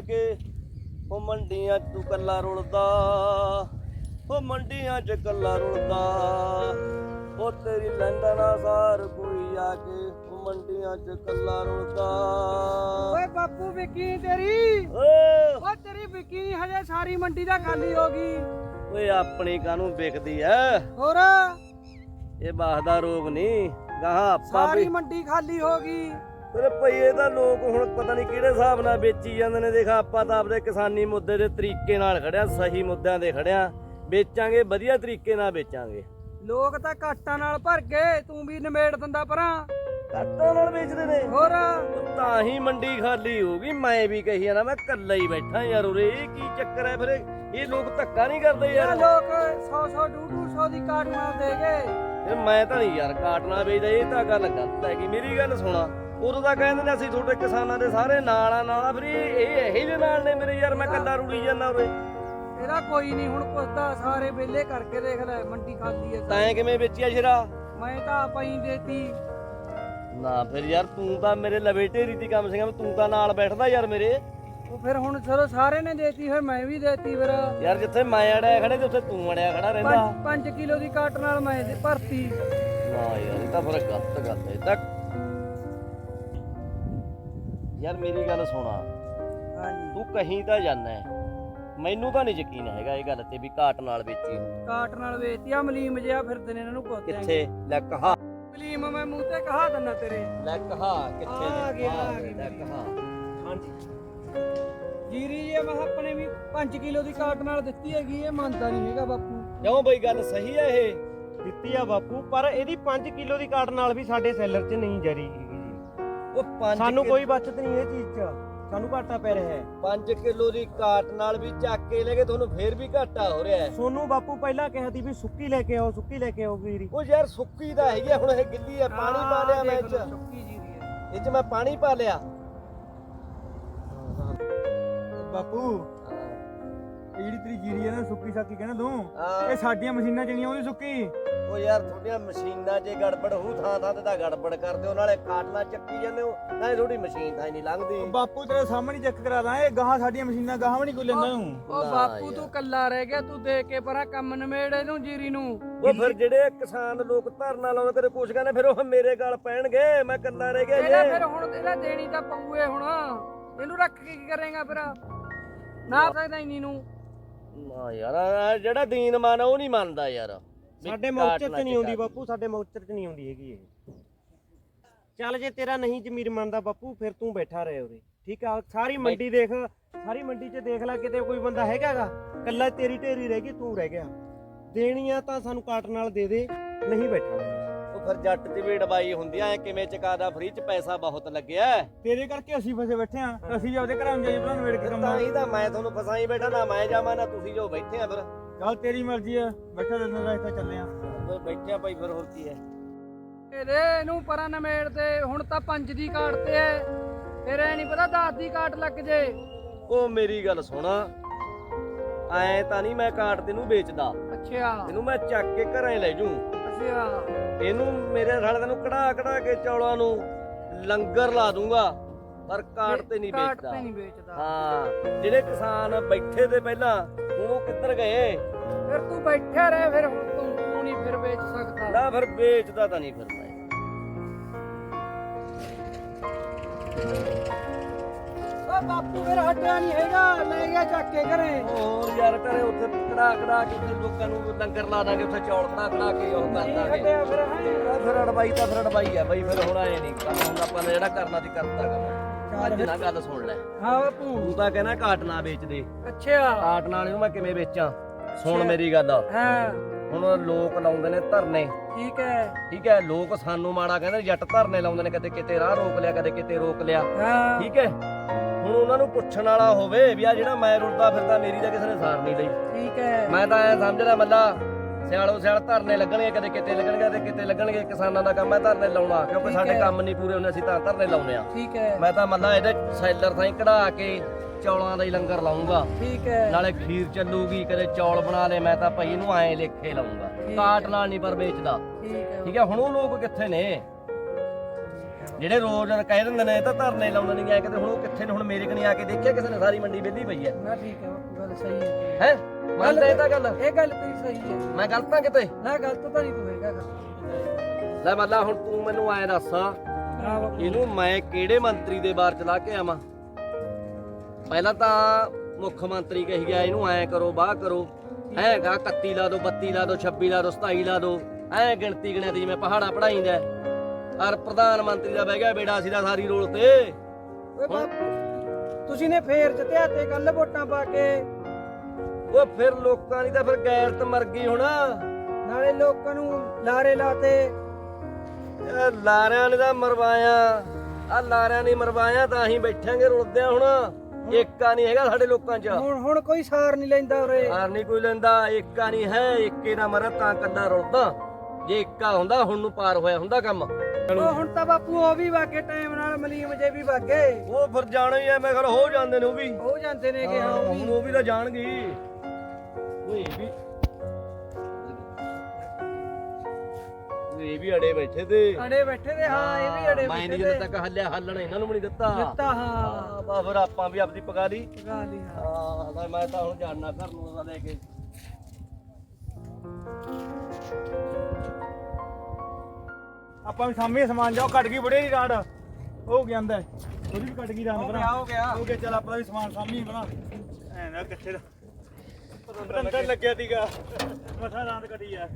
ਕੇ ਉਹ ਮੰਡੀਆਂ 'ਚ ਤੂੰ ਕੱਲਾ ਰੁਲਦਾ ਉਹ ਮੰਡੀਆਂ 'ਚ ਕੱਲਾ ਰੁਲਦਾ। ਉਹ ਤੇਰੀ ਲੈਂਦਾ ਨਾ ਸਾਰ ਕੋਈ ਆ ਕੇ ਉਹ ਮੰਡੀਆਂ 'ਚ ਕੱਲਾ ਰੁਲਦਾ। ਓਏ ਬਾਪੂ ਵਿਕੀ ਤੇਰੀ? ਓ ਓ ਤੇਰੀ ਵਿਕੀ ਹਜੇ ਸਾਰੀ ਮੰਡੀ ਦਾ ਖਾਲੀ ਹੋ ਗਈ। ਓਏ ਆਪਣੀ ਕਾਹਨੂੰ ਵਿਕਦੀ ਐ? ਹੋਰ? ਇਹ ਬਾਹ ਦਾ ਰੋਗ ਨਹੀਂ ਗਾਹਾਂ ਆਪਾਂ ਸਾਰੀ ਵੀ ਮੰਡੀ ਖਾਲੀ ਹੋ ਗਈ। ਭਈ ਇਹ ਤਾਂ ਲੋਕ ਹੁਣ ਪਤਾ ਨਹੀਂ ਕਿਹੜੇ ਹਿਸਾਬ ਨਾਲ ਵੇਚੀ ਜਾਂਦੇ ਨੇ। ਦੇਖ ਆਪਾਂ ਤਾਂ ਆਪਦੇ ਕਿਸਾਨੀ ਮੁੱਦੇ ਦੇ ਤਰੀਕੇ ਨਾਲ ਖੜਿਆ ਸਹੀ ਮੁੱਦਿਆਂ ਦੇ ਖੜਿਆ। ਵੇਚਾਂਗੇ ਵਧੀਆ ਤਰੀਕੇ ਨਾਲ ਵੇਚਾਂਗੇ। ਲੋਕ ਤਾਂ ਕਾਟਾਂ ਨਾਲ ਭਰ ਗਏ ਤੂੰ ਵੀ ਨਿਮੇੜ ਦਿੰਦਾ ਪਰਾਂ। ਕਾਟਾਂ ਨਾਲ ਵੇਚਦੇ ਨੇ। ਹੋਰ? ਤਾਂ ਹੀ ਮੰਡੀ ਖਾਲੀ ਹੋ ਗਈ ਮੈਂ ਵੀ ਕਹੀ ਜਾਣਾ ਮੈਂ ਇਕੱਲਾ ਹੀ ਬੈਠਾ ਯਾਰ ਉਰੇ ਇਹ ਕੀ ਚੱਕਰ ਹੈ ਫਿਰ? ਇਹ ਲੋਕ ਧੱਕਾ ਨਹੀਂ ਕਰਦੇ ਯਾਰ। ਲੋਕ 100 100 200 ਦੀ ਕਾਟ ਨਾਲ ਦੇ ਗਏ। ਇਹ ਮੈਂ ਤਾਂ ਨਹੀਂ ਯਾਰ ਕਾਟਣਾ ਵੇਚਦਾ ਇਹ ਤਾਂ ਗੱਲ ਗਲਤ ਹੈ ਕਿ ਮੇਰੀ ਗੱਲ ਸੁਣਾ। ਉਦੋਂ ਤਾਂ ਕਹਿੰਦੇ ਨੇ ਅਸੀਂ ਤੁਹਾਡੇ ਕਿਸਾਨਾਂ ਦੇ ਸਾਰੇ ਨਾਲ ਆ ਨਾਲ ਆ। ਫਿਰ ਇਹ ਇਹ ਇਹੀ ਦੇ ਨਾਲ ਨੇ ਮੇਰੇ ਯਾਰ ਮੈਂ ਇਕੱਲਾ ਰੁੜੀ ਜਾਂਦਾ ਉਰੇ। ਇਹਦਾ ਕੋਈ ਨਹੀਂ ਹੁਣ ਪੁੱਛਦਾ ਸਾਰੇ ਵਿਹਲੇ ਕਰਕੇ ਦੇਖ ਲੈ ਮੰਡੀ ਖਾਲੀ ਹੈ ਤੈਂ ਕਿਵੇਂ ਵੇਚਿਆ ਸ਼ਰਾ? ਮੈਂ ਤਾਂ ਆਪਾਂ ਹੀ ਦੇਤੀ। ਨਾ ਫਿਰ ਯਾਰ ਤੂੰ ਤਾਂ ਮੇਰੇ ਲਵੇ ਢੇਰੀ ਦੀ ਕੰਮ ਸੀਗਾ ਤੂੰ ਤਾਂ ਨਾਲ ਬੈਠਦਾ ਯਾਰ ਮੇਰੇ। ਉਹ ਫਿਰ ਹੁਣ ਚਲੋ ਸਾਰੇ ਨੇ ਦੇਤੀ ਫਿਰ ਮੈਂ ਵੀ ਦੇਤੀ ਫਿਰ। ਯਾਰ ਜਿੱਥੇ ਮੈਂ ਅੜਿਆ ਖੜੇ ਤੇ ਉੱਥੇ ਤੂੰ ਅੜਿਆ ਖੜਾ ਰਹਿੰਦਾ। 5 ਕਿਲੋ ਦੀ ਕਾਟ ਨਾਲ ਮੈਂ ਭਰਤੀ। ਨਾ ਯਾਰ ਇਹ ਤਾਂ ਫਿਰ ਗਲਤ ਗੱਲ ਹੈ। ਇਹ ਤਾਂ ਯਾਰ ਮੇਰੀ ਗੱਲ ਸੁਣਾ। ਹਾਂਜੀ। ਤੂੰ ਕਹੀਂ ਤਾਂ ਜਾਣਾ ਹੈ। ਮੈਨੂੰ ਤਾਂ ਨਹੀਂ ਯਕੀਨ ਹੈਗਾ ਇਹ ਗੱਲ ਤੇ ਵੀ ਕਾਟ ਨਾਲ ਵੇਚੀ। ਕਾਟ ਨਾਲ ਵੇਚਤੀ ਆ ਮਲੀਮ ਜਿਆ ਫਿਰਦੇ ਨੇ ਇਹਨਾਂ ਨੂੰ ਪੁੱਛਦੇ ਕਿੱਥੇ? ਲੈ ਕਹਾ। ਮਲੀਮ ਮੈਂ ਮੂੰਹ ਤੇ ਕਹਾ ਦਿੰਦਾ ਤੇਰੇ। ਲੈ ਕਹਾ ਕਿੱਥੇ ਆ ਗਿਆ, ਆ ਗਿਆ। ਲੈ ਕਹਾ। ਹਾਂਜੀ। ਜੀਰੀ ਜੇ ਮੈਂ ਆਪਣੇ ਵੀ 5 ਕਿਲੋ ਦੀ ਕਾਟ ਨਾਲ ਦਿੱਤੀ ਹੈਗੀ ਇਹ ਮੰਨਦਾ ਨਹੀਂ ਹੈਗਾ ਬਾਪੂ। ਕਿਉਂ ਬਈ ਗੱਲ ਸਹੀ ਹੈ ਇਹ? ਦਿੱਤੀ ਆ ਬਾਪੂ ਪਰ ਇਹਦੀ 5 ਕਿਲੋ ਦੀ ਕਾਟ ਨਾਲ ਵੀ ਸਾਡੇ ਸੈਲਰ 'ਚ ਨਹੀਂ ਜਰੀ। ਉਹ 5 ਸਾਨੂੰ ਕੋਈ ਬਚਤ ਨਹੀਂ ਇਹ ਚੀਜ਼ 'ਚ। ਸਾਨੂੰ ਘਾਟਾ ਪੈ ਰਿਹਾ ਹੈ। 5 ਕਿਲੋ ਦੀ ਕਾਟ ਨਾਲ ਵੀ ਚੱਕ ਕੇ ਲੈ ਕੇ ਤੁਹਾਨੂੰ ਫੇਰ ਵੀ ਘਾਟਾ ਹੋ ਰਿਹਾ ਹੈ। ਸੋਨੂੰ ਬਾਪੂ ਪਹਿਲਾਂ ਕਿਹਾ ਸੀ ਵੀ ਸੁੱਕੀ ਲੈ ਕੇ ਆਓ ਸੁੱਕੀ ਲੈ ਕੇ ਆਓ ਵੀਰੀ ਉਹ ਯਾਰ ਸੁੱਕੀ ਤਾਂ ਹੈਗੀ ਆ, ਹੁਣ ਇਹ ਗਿੱਲੀ ਹੈ ਪਾਣੀ ਪਾ ਲਿਆ ਮੈਂ ਇਹ ਚ ਸੁੱਕੀ ਜੀਰੀ ਹੈ। ਇਹ ਚ ਮੈਂ ਪਾਣੀ ਪਾ ਲਿਆ। ਬਾਪੂ ਇਹ ਜਿਹੜੀ ਤੇਰੀ ਜੀਰੀ ਹੈ ਨਾ ਸੁੱਕੀ ਸਾਕੀ ਕਹਿੰਦਾ ਤੂੰ ਹਾਂ। ਇਹ ਸਾਡੀਆਂ ਮਸ਼ੀਨਾਂ ਚ ਨਹੀਂ ਆਉਂਦੀ ਸੁੱਕੀ। ਉਹ ਯਾਰ ਤੁਹਾਡੀਆਂ ਮਸ਼ੀਨਾਂ 'ਚ ਗੜਬੜ ਹੋ ਥਾਂ ਥਾਂ ਤੇ ਤਾਂ ਗੜਬੜ ਕਰਦੇ ਹੋ ਨਾਲੇ ਕਾਟਲਾ ਚੱਕੀ ਜਾਂਦੇ ਹੋ ਨਾਲੇ ਤੁਹਾਡੀ ਮਸ਼ੀਨ ਤਾਂ ਹੀ ਨਹੀਂ ਲੰਘਦੀ। ਬਾਪੂ ਤੇਰੇ ਸਾਹਮਣੇ ਚੈੱਕ ਕਰਾ ਦਾਂ ਇਹ ਗਾਹਾਂ ਸਾਡੀਆਂ ਮਸ਼ੀਨਾਂ ਗਾਹਾਂ ਵੀ ਨਹੀਂ ਕੋਈ ਲੈਂਦਾ ਹੂੰ ਉਹ ਨਾ ਬਾਪੂ ਯਾਰ। ਤੂੰ ਕੱਲਾ ਰਹਿ ਗਿਆ ਤੂੰ ਦੇ ਕੇ ਪਰਾਂ ਕੰਮ ਨਿਮੇੜ ਇਹਨੂੰ ਜੀਰੀ ਨੂੰ। ਉਹ ਫਿਰ ਜਿਹੜੇ ਕਿਸਾਨ ਲੋਕ ਧਰਨਾ ਲਾਉਂਦੇ ਤੇਰੇ ਕੁਛ ਕਹਿੰਦੇ ਫਿਰ ਉਹ ਮੇਰੇ ਗਲ ਪੈਣਗੇ ਮੈਂ ਕੱਲਾ ਰਹਿ ਗਿਆ ਇਹਦਾ ਜੇ। ਫਿਰ ਹੁਣ ਇਹਦਾ ਦੇਣੀ ਤਾਂ ਪਊਏ ਹੁਣ। ਇਹਨੂੰ ਰੱਖ ਕੇ ਕੀ ਕਰੇਗਾ ਫਿਰ? ਨਾ ਸਕਦਾ ਇੰਨੀ ਨੂੰ ਨਾ ਯਾਰ ਆਹ ਜਿਹੜਾ ਦੀਨ ਮਨ ਉਹ ਨਹੀਂ ਮੰਨਦਾ ਯਾਰ। ਵੀ ਸਾਡੇ ਕਾਟ ਮੌਚਰ ਨਾ 'ਚ ਨਹੀਂ ਆਉਂਦੀ ਚੱਕਾ। ਬਾਪੂ ਸਾਡੇ ਮੌਚਰ 'ਚ ਨਹੀਂ ਆਉਂਦੀ ਹੈਗੀ ਇਹ। ਚੱਲ ਜੇ ਤੇਰਾ ਨਹੀਂ ਜ਼ਮੀਰ ਮੰਨਦਾ ਬਾਪੂ ਫਿਰ ਤੂੰ ਬੈਠਾ ਰਹੇ ਉਰੇ। ਠੀਕ ਆ? ਸਾਰੀ ਮੰਡੀ ਦੇਖ ਸਾਰੀ ਮੰਡੀ 'ਚ ਦੇਖ ਲੈ ਕਿਤੇ ਕੋਈ ਬੰਦਾ ਹੈਗਾਗਾ ਕੱਲਾ ਤੇਰੀ ਢੇਰੀ ਰਹਿ ਗਈ ਤੂੰ ਰਹਿ ਗਿਆ। ਦੇਣੀ ਆ ਤਾਂ ਸਾਨੂੰ ਕਾਟ ਨਾਲ ਦੇ ਦੇ ਨਹੀਂ ਬੈਠਾ। ਉਹ ਫਿਰ ਜੱਟ ਦੀ ਵੀ ਡਬਾਈ ਹੁੰਦੀ ਐ ਕਿਵੇਂ ਚਕਾਦਾ ਫ੍ਰੀ ਚ ਪੈਸਾ ਬਹੁਤ ਲੱਗਿਆ। ਹੈ। ਤੇਰੇ ਕਰਕੇ ਅਸੀਂ ਫਸੇ ਬੈਠੇ ਆ ਅਸੀਂ ਆਪਦੇ ਘਰਾਂ ਨੂੰ ਜਾਈਏ ਭਰਾ ਨਵੇੜ ਕੇ ਕੰਮ ਤਾਂ ਹੀ ਤਾਂ ਮੈਂ ਤੁਹਾਨੂੰ ਫਸਾਈ ਬੈਠਾ ਨਾ ਮੈਂ ਜਾਵਾਂ ਨਾ ਤੁਸੀਂ ਜੋ ਬੈਠੇ ਆ ਫਿਰ। ਚੱਲ ਤੇਰੀ ਮਰਜ਼ੀ ਆ ਬੈਠਾ ਦੇ ਨਾਲ ਇੱਥੇ ਚੱਲੇ ਆ। ਫਿਰ ਬੈਠਿਆ ਭਾਈ ਫਿਰ ਹੋਰ ਕੀ ਹੈ। ਇਹਦੇ ਇਹਨੂੰ ਪਰਾਂ ਨਿਮੇੜ ਤੇ ਹੁਣ ਤਾਂ 5 ਦੀ ਕਾਟ ਤੇ ਐ ਫਿਰ ਐ ਨਹੀਂ ਪਤਾ 10 ਦੀ ਕਾਟ ਲੱਗ ਜੇ। ਉਹ ਮੇਰੀ ਗੱਲ ਸੁਣ। ਐ ਤਾਂ ਨਹੀਂ ਮੈਂ ਕਾਟ ਤੈਨੂੰ ਵੇਚਦਾ। ਅੱਛਾ। ਇਹਨੂੰ ਮੈਂ ਚੱਕ ਕੇ ਘਰਾਂ ਹੀ ਲੈ ਜੂ। ਅੱਛਾ ਇਹਨੂੰ ਮੇਰੇ ਨਾਲ ਤੈਨੂੰ ਕਢਾ ਕਢਾ ਕੇ ਚੌਲਾਂ ਨੂੰ ਲੰਗਰ ਲਾ ਦੂੰਗਾ ਪਰ ਕਾਟ ਤੇ ਨਹੀਂ ਕਾਟ ਵੇਚਦਾ। ਤੇ ਨਹੀਂ ਵੇਚਦਾ। ਹਾਂ ਜਿਹੜੇ ਕਿਸਾਨ ਬੈਠੇ ਤੇ ਪਹਿਲਾਂ ਹੁਣ ਉਹ ਕਿੱਧਰ ਗਏ? ਫਿਰ ਤੂੰ ਬੈਠਿਆ ਰਹਿ ਫਿਰ ਹੁਣ ਤੂੰ ਤੂੰ ਨਹੀਂ ਫਿਰ ਵੇਚ ਸਕਦਾ? ਨਾ ਫਿਰ ਵੇਚਦਾ ਤਾਂ ਨਹੀਂ ਫਿਰ ਮੈਂ। ਬਾਪੂ ਫਿਰ ਹਟਿਆ ਨਹੀਂ ਹੈਗਾ ਲੈ ਗਿਆ ਚੱਕ ਕੇ ਘਰੇ। ਹੋਰ ਯਾਰ ਕਰੇ ਉੱਥੇ ਕੜਾ ਕੜਾ ਕੇ ਉੱਥੇ ਲੋਕਾਂ ਨੂੰ ਲੰਗਰ ਲਾ ਦਾਂਗੇ ਉੱਥੇ ਚੌਲ ਕੜਾ ਕੜਾ ਕੇ ਉਹ ਕਰ ਦਾਂਗੇ। ਫਿਰ ਹੈ? ਉਹ ਫਿਰ ਅੜਬਾਈ ਤਾਂ ਫਿਰ ਅੜਬਾਈ ਆ ਬਈ ਫਿਰ ਹੁਣ ਆਏ ਨਹੀਂ ਕੰਮ ਹੁੰਦਾ ਆਪਾਂ ਨੇ ਜਿਹੜਾ ਕਰਨਾ ਸੀ ਕਰਤਾ ਕੰਮ। ਅੱਜ ਨਾ ਗੱਲ ਸੁਣ ਲੈ। ਹਾਂ ਬਾਪੂ। ਤੂੰ ਤਾਂ ਕਹਿੰਦਾ ਕਾਟ ਨਾ ਵੇਚ ਦੇ। ਅੱਛਾ। ਕਾਟ ਨਾਲ ਇਹਨੂੰ ਮੈਂ ਕਿਵੇਂ ਵੇਚਾਂ? ਸੁਣ ਮੇਰੀ ਗੱਲ। ਹਾਂ। ਹੁਣ ਲੋਕ ਲਾਉਂਦੇ ਨੇ ਧਰਨੇ। ਠੀਕ ਹੈ। ਠੀਕ ਹੈ ਲੋਕ ਸਾਨੂੰ ਮਾੜਾ ਕਹਿੰਦੇ ਜੱਟ ਧਰਨੇ ਲਾਉਂਦੇ ਨੇ ਕਦੇ ਕਿਤੇ ਰਾਹ ਰੋਕ ਲਿਆ ਕਦੇ ਕਿਤੇ ਰੋਕ ਲਿਆ। ਹਾਂ। ਠੀਕ ਹੈ। ਹੁਣ ਉਹਨਾਂ ਨੂੰ ਪੁੱਛਣ ਵਾਲਾ ਹੋਵੇ ਵੀ ਆ ਜਿਹੜਾ ਮੈਂ ਰੁਲਦਾ ਫਿਰਦਾ ਮੇਰੀ ਤਾਂ ਕਿਸੇ ਨੇ ਸਾਰ ਨਹੀਂ ਲਈ। ਠੀਕ ਹੈ। ਮੈਂ ਤਾਂ ਐ ਸਮਝਦਾ ਮੱਲਾ ਸਿਆਲੋ ਸਿਆਲ ਧਰਨੇ ਲੱਗਣਗੇ ਕਦੇ ਕਿਤੇ ਲੱਗਣਗੇ ਤੇ ਕਿਤੇ ਲੱਗਣਗੇ। ਕਿਸਾਨਾਂ ਦਾ ਕੰਮ ਹੈ ਧਰਨੇ ਲਾਉਣਾ ਕਿਉਂਕਿ ਸਾਡੇ। ਕੰਮ ਨਹੀਂ ਪੂਰੇ ਹੁੰਦੇ ਅਸੀਂ ਤਾਂ ਧਰਨੇ ਲਾਉਨੇ ਆ ਠੀਕ ਹੈ। ਮੈਂ ਤਾਂ ਮੱਲਾ ਇਹਦੇ ਸੈਲਰ ਥਾਈ ਕਢਾ ਕੇ ਚੌਲਾਂ ਦਾ ਹੀ ਲੰਗਰ ਲਾਉਂਗਾ ਠੀਕ ਹੈ। ਨਾਲੇ ਖੀਰ ਚੱਲੂਗੀ ਕਦੇ ਚੌਲ ਬਣਾ ਲੇ ਮੈਂ ਤਾਂ ਭਾਈ ਇਹਨੂੰ ਐਂ ਲੇਖੇ ਲਾਉਂਗਾ ਕਾਟ ਨਾਲ ਨਹੀਂ ਪਰ ਵੇਚਦਾ। ਠੀਕ ਹੈ। ਠੀਕ ਹੈ ਹੁਣ ਉਹ ਲੋਕ ਕਿੱਥੇ ਨੇ? ਜਿਹੜੇ ਰੋਜ਼ ਕਹਿ ਦਿੰਦੇ ਨੇ ਇਹ ਤਾਂ ਧਰਨੇ ਲਾਉਂਦੇ ਨਹੀਂ ਆਏ ਕਿਤੇ ਹੁਣ ਉਹ ਕਿੱਥੇ ਨੇ ਹੁਣ ਮੇਰੇ ਕਨੀ ਆ ਕੇ ਦੇਖਿਆ ਕਿਸੇ ਨੇ ਸਾਰੀ ਮੰਡੀ ਵਿਹਲੀ ਪਈ ਹੈ। ਨਾ ਠੀਕ ਹੈ ਗੱਲ ਸਹੀ ਹੈ। ਹੈ? ਮੰਨਦਾ ਇਹ ਤਾਂ ਗੱਲ? ਇਹ ਗੱਲ ਤੇਰੀ ਸਹੀ ਹੈ। ਮੈਂ ਗਲਤ ਆ ਕਿਤੇ? ਨਾ ਗਲਤ ਤਾਂ ਨਹੀਂ ਤੂੰ ਹੈਗਾ। ਗਾ। ਲੈ ਮੱਲਾ ਹੁਣ ਤੂੰ ਮੈਨੂੰ ਐ ਦੱਸ ਹਾਂ ਇਹਨੂੰ ਮੈਂ ਕਿਹੜੇ ਮੰਤਰੀ ਦੇ ਬਾਰ ਚਲਾ ਕੇ ਆਵਾਂ? ਪਹਿਲਾਂ ਤਾਂ ਮੁੱਖ ਮੰਤਰੀ ਕਹੀ ਗਿਆ ਇਹਨੂੰ ਐ ਕਰੋ ਬਾਹ ਕਰੋ। ਹੈਗਾ 31 ਲਾ ਦੋ 32 ਲਾ ਦੋ 26 ਲਾ ਦੋ 27 ਲਾ ਦੋ। ਐ ਗਿਣਤੀ ਗਿਣਿਆ ਜਿਵੇਂ ਪਹਾੜਾ ਪੜਾਈਂਦਾ। ਔਰ ਪ੍ਰਧਾਨ ਮੰਤਰੀ ਦਾ ਬਹਿ ਗਿਆ ਬੇੜਾ ਸਿੱਧਾ ਸਾਰੀ ਰੋਲ ਤੇ ਓਏ ਬਾਪੂ ਤੁਸੀਂ ਨੇ ਫੇਰ ਜਿੱਤਿਆ ਤੇ ਕੱਲ ਵੋਟਾਂ ਪਾ ਕੇ। ਉਹ ਫਿਰ ਲੋਕਾਂ ਦੀ ਤਾਂ ਫਿਰ ਗੈਰਤ ਮਰ ਗਈ ਹੁਣ। ਨਾਲੇ ਲੋਕਾਂ ਨੂੰ ਲਾਰੇ ਲਾਤੇ। ਲਾਰਿਆਂ ਨੇ ਤਾਂ ਮਰਵਾਇਆ। ਆ ਲਾਰਿਆਂ ਨੇ ਮਰਵਾਇਆ ਤਾਂ ਅਸੀਂ ਬੈਠਾਂਗੇ ਰੁਲਦੇ ਹੁਣ। ਏਕਾ ਨਹੀਂ ਹੈਗਾ ਸਾਡੇ ਲੋਕਾਂ 'ਚ। ਹੁਣ ਹੁਣ ਕੋਈ ਸਾਰ ਨਹੀਂ ਲੈਂਦਾ ਉਰੇ। ਹਾਰ ਨਹੀਂ ਕੋਈ ਲੈਂਦਾ ਏਕਾ ਨਹੀਂ ਹੈ ਏਕੇ ਦਾ ਮਰ ਤਾਂ ਕੱਲਾ ਰੁਲਦਾ। ਜੇ ਏਕਾ ਹੁੰਦਾ ਹੁਣ ਨੂੰ ਪਾਰ ਹੋਇਆ ਹੁੰਦਾ ਕੰਮ। ਉਹ ਹੁਣ ਤਾਂ ਬਾਪੂ ਉਹ ਵੀ ਵਾਗੇ ਟਾਈਮ ਨਾਲ ਮਲੀਮ ਜੇ ਵੀ ਵਾਗੇ। ਉਹ ਫਿਰ ਜਾਣਾ ਹੀ ਐ ਮੈਂ ਕਿਹਾ ਹੋ ਜਾਂਦੇ ਨੇ ਉਹ ਵੀ। ਹੋ ਜਾਂਦੇ ਨੇ ਕਿ ਹਾਂ ਉਹ ਹੁਣ ਵੀ ਉਹ ਵੀ ਤਾਂ ਜਾਣਗੇ। ਹੀ। ਉਹ ਇਹ ਵੀ ਉਹ ਇਹ ਵੀ ਅੜੇ ਬੈਠੇ ਤੇ। ਅੜੇ ਬੈਠੇ ਦੇ ਹਾਂ ਇਹ ਵੀ ਅੜੇ ਮੈਂ ਬੈਠੇ ਨਹੀਂ ਜਦੋਂ ਤੱਕ ਹੱਲਿਆ ਹੱਲਣਾ ਇਹਨਾਂ ਨੂੰ ਵੀ ਨਹੀਂ ਦਿੱਤਾ। ਦਿੱਤਾ ਹਾਂ। ਹਾਂ ਬਾ ਫਿਰ ਆਪਾਂ ਵੀ ਆਪਦੀ ਪਕਾ ਲਈ। ਪਕਾ ਲਈ ਹਾਂ। ਹਾਂ ਤਾਂ ਮੈਂ ਤਾਂ ਹੁਣ ਜਾਣਨਾ ਘਰ ਨੂੰ ਉਹਦਾ ਲੈ ਕੇ। ਆਪਾਂ ਵੀ ਸਾਹਮਣੇ ਸਮਾਨ ਜਾਓ ਕੱਟ ਗਈ ਬੜੇ ਦੀ ਰਾੜ। ਹੋ ਗਿਆ ਅੰਦਰ। ਉਹਦੀ ਵੀ ਕੱਟ ਗਈ ਰਾਣ ਬਣਾ ਹੋ ਗਿਆ ਹੋ ਗਿਆ। ਚੱਲ ਆਪਣਾ ਵੀ ਸਮਾਨ ਸਾਹਮਣੇ ਬਣਾ। ਐ ਨਾ ਕਿੱਥੇ ਦਾ। ਅੰਦਰ ਲੱਗਿਆ ਸੀਗਾ। ਮਠਾ ਰਾਂਦ ਕੱਢੀ ਆ।